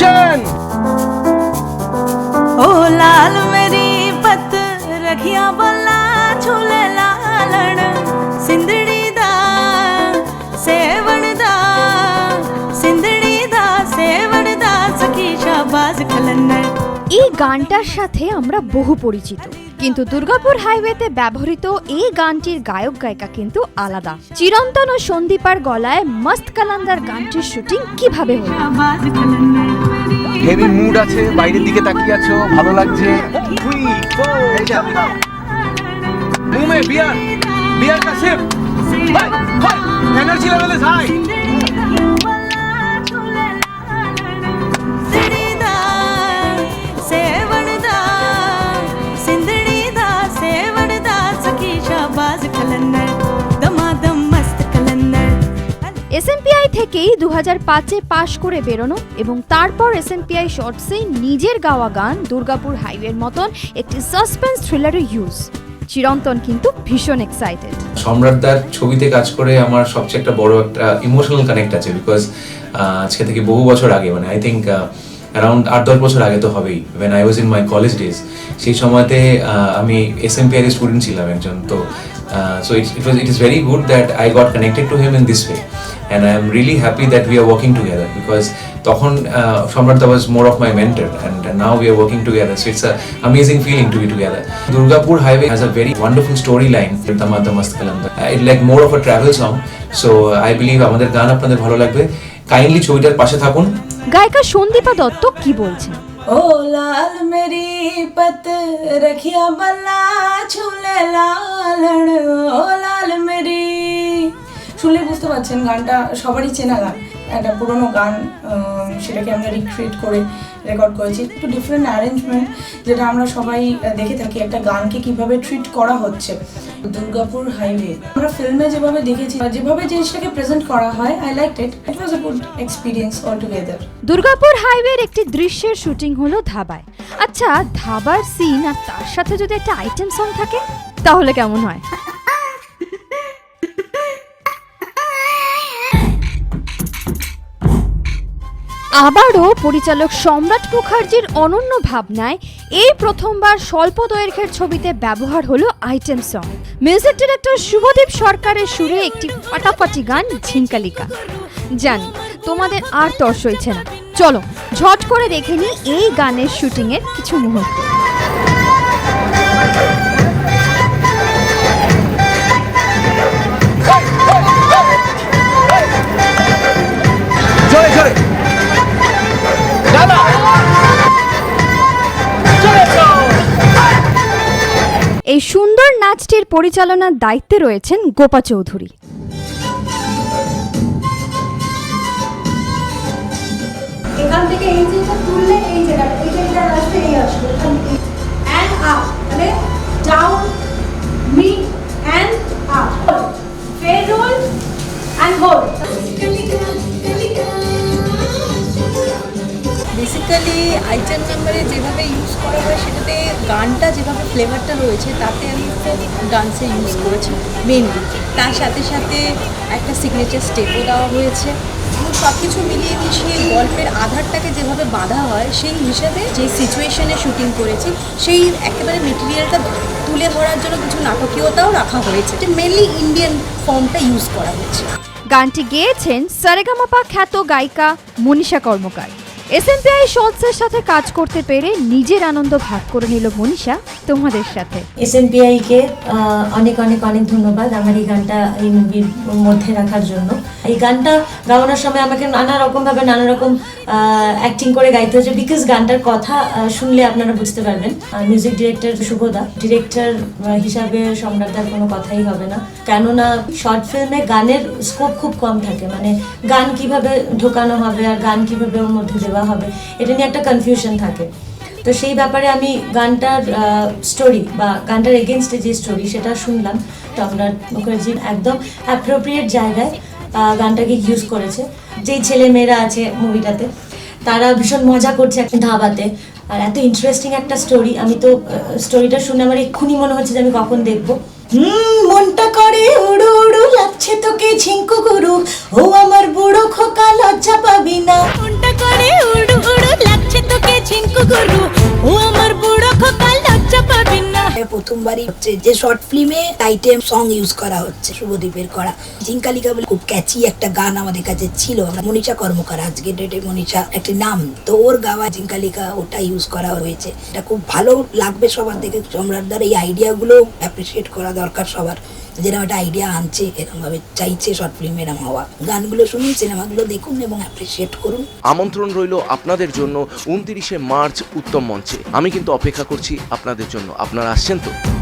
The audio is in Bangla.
অ্যাকশন ओ लाल मेरी पत रखिया बल्ला झूले लालण सिंधड़ी दा सेवण दा सिंधड़ी दा सेवण दा सखी शाबाज खलन्नर এই গানটার সাথে আমরা বহু পরিচিত কিন্তু দুর্গাপুর হাইওয়েতে ব্যবহৃত এই গানটির গায়ক গায়িকা কিন্তু আলাদা চিরন্তন ও সন্দীপার গলায় মস্ত কালান্দার গানটির শুটিং কিভাবে হলো शाबाज खलन्नर হেভি মুড আছে, বাইরের দিকে তাকিয়ে আছো, ভালো লাগছে। মুমে বিয়ার বিয়ার কাছে এনার্জি লেভেল ইজ হাই থেকেই দু হাজার পাঁচে পাশ করে বেরোনো এবং তারপর এসএমপিআই শর্টসে নিজের গাওয়া গান দুর্গাপুর হাইওয়ের মতন একটি সাসপেন্স থ্রিলারের ইউজ চিরন্তন কিন্তু ভীষণ এক্সাইটেড সম্রাটদার ছবিতে কাজ করে আমার সবচেয়ে একটা বড় একটা ইমোশনাল কানেক্ট আছে বিকজ আজকে থেকে বহু বছর আগে মানে আই থিঙ্ক অ্যারাউন্ড আট দশ বছর আগে তো হবেই when I was in my college days সেই সময়তে আমি এস এম স্টুডেন্ট ছিলাম একজন, তো so it it was it is very good that I got connected to him in this way and I am really happy that we are working together because তখন সম্রাটদা was more of my mentor and now we are working together so it's a amazing feeling to be together. Durgapur Highway has a very wonderful storyline. Uh, It's like more of a travel song. So uh, I believe আমাদের গান আপনাদের ভালো লাগবে কাইন্ডলি ছবিটার পাশে থাকুন গায়িকা সন্দীপা দত্ত কি বলছেন ओ लाल मेरी पत रखिया बल्ला झूले लालण ও লাল মেরি শুনলে বুঝতে পারছেন গানটা সবারই চেনা গান একটা পুরোনো গান আহ, সেটাকে আমরা রিক্রিয়েট করে রেকর্ড করেছি একটু ডিফারেন্ট অ্যারেঞ্জমেন্ট যেটা আমরা সবাই আহ, দেখে থাকি একটা গানকে কিভাবে ট্রিট করা হচ্ছে দুর্গাপুর হাইওয়ে আমরা ফিল্মে যেভাবে দেখেছি যেভাবে জিনিসটাকে প্রেজেন্ট করা হয় I like it it was a good experience all together Durgapur হাইওয়ের একটি দৃশ্যের শুটিং হলো ধাবায়। আচ্ছা ধাবার সিন আর তার সাথে যদি একটা আইটেম সং থাকে, তাহলে কেমন হয়? আবারও পরিচালক সম্রাট মুখার্জির অনন্য ভাবনায় এই প্রথমবার স্বল্প দৈর্ঘ্যের ছবিতে ব্যবহার হলো item song. Music director Shubhadeep সরকারের সুরে একটি ফাটাফাটি গান ঝিঙ্কালিকা জানি, তোমাদের আর তর হয়েছে না। চলো, ঝট করে দেখে নি এই গানের শুটিংয়ের কিছু মুহূর্ত। এই সুন্দর নাচটির পরিচালনার দায়িত্বে রয়েছেন গোপা চৌধুরী। এখান থেকে এই জিনিসটা তুললে এই বেসিক্যালি আইটেম নাম্বারে যেভাবে ইউজ করা হয় সেটাতে গানটা যেভাবে ফ্লেভারটা রয়েছে, তাতে আমি ডান্সে ইউজ করেছি মেনলি তার সাথে সাথে একটা সিগনেচার স্টেপও দেওয়া হয়েছে। এবং সব কিছু মিলিয়ে মিশিয়ে গল্পের আধারটাকে যেভাবে বাঁধা হয়, সেই হিসাবে যে সিচুয়েশনে শুটিং করেছি, সেই একেবারে মেটেরিয়ালটা তুলে ধরার জন্য কিছু নাটকীয়তাও রাখা হয়েছে। মেনলি ইন্ডিয়ান ফর্মটা ইউজ করা হয়েছে। গানটি গেয়েছেন সারেগামাপা খ্যাত গায়িকা মনীষা কর্মকার। এসএমপিআই শর্টসের সাথে কাজ করতে পেরে নিজের আনন্দ ভাগ করে নিল মনীষা, তোমাদের সাথে। এস এম কে অনেক অনেক অনেক ধন্যবাদ আমার এই গানটা এই মুভির মধ্যে রাখার জন্য। এই গানটা গাওয়ানোর সময় আমাকে নানা রকম ভাবে নানা রকম অ্যাক্টিং করে গাইতে হচ্ছে বিকজ গানটার কথা শুনলে আপনারা বুঝতে পারবেন। মিউজিক ডিরেক্টর শুভদা ডিরেক্টর হিসাবে সম্রাটদার কোনো কথাই হবে না। কেননা শর্ট ফিল্মে গানের স্কোপ খুব কম থাকে। মানে গান কীভাবে ঢোকানো হবে আর গান কীভাবে ওর মধ্যে দেওয়া হবে, এটা নিয়ে একটা কনফিউশন থাকে। তো সেই ব্যাপারে আমি গানটার স্টোরি বা গানটার এগেনস্টে যে স্টোরি সেটা শুনলাম সম্রাট মুখার্জি একদম অ্যাপ্রোপ্রিয়েট জায়গায় গানটাকে ইউজ করেছে। যেই ছেলে মেয়েরা আছে মুভিটাতে, তারা ভীষণ মজা করছে একটা ধাবাতে। আর এত ইন্টারেস্টিং একটা স্টোরি আমি তো স্টোরিটা শুনে আমার এক্ষুনি মনে হচ্ছে যে আমি কখন দেখব। হুম, মনটা করে উড়ু উড়ু, লাগছে তোকে ঝিঙ্কু গুরু। ও আমার বুড়ো খোকা, লজ্জা পাবি না। বলছে তোকে ঝিঙ্কু গরু ও আমার বুড়ো খোকা, লজ্জা পাবে না। প্রথমবারই হচ্ছে যে শর্ট ফিল্মে আইটেম সং ইউজ করা হচ্ছে, শুভদীপের করা। ঝিঙ্কালিকা বলে খুব ক্যাচি একটা গান আমাদের কাছে ছিল। আমরা মনীষা কর্মকার, আজকে ডেটে মনীষা একটি নাম। তো ওর গাওয়া ঝিঙ্কালিকা ওটা ইউজ করা হয়েছে। এটা খুব ভালো লাগবে সবার দেখে। সম্রাটদার এই আইডিয়াগুলো অ্যাপ্রিসিয়েট করা দরকার সবার। যেরকম একটা আইডিয়া আনছে, এরকমভাবে চাইছে শর্ট ফিল্ম এরকম হওয়া। গানগুলো শুনুন, সিনেমাগুলো দেখুন এবং অ্যাপ্রিসিয়েট করুন। আমন্ত্রণ রইল আপনাদের জন্য উনতিরিশে মার্চ উত্তম মঞ্চে। আমি কিন্তু অপেক্ষা করছি আপনাদের জন্য। আপনারা আসছেন তো?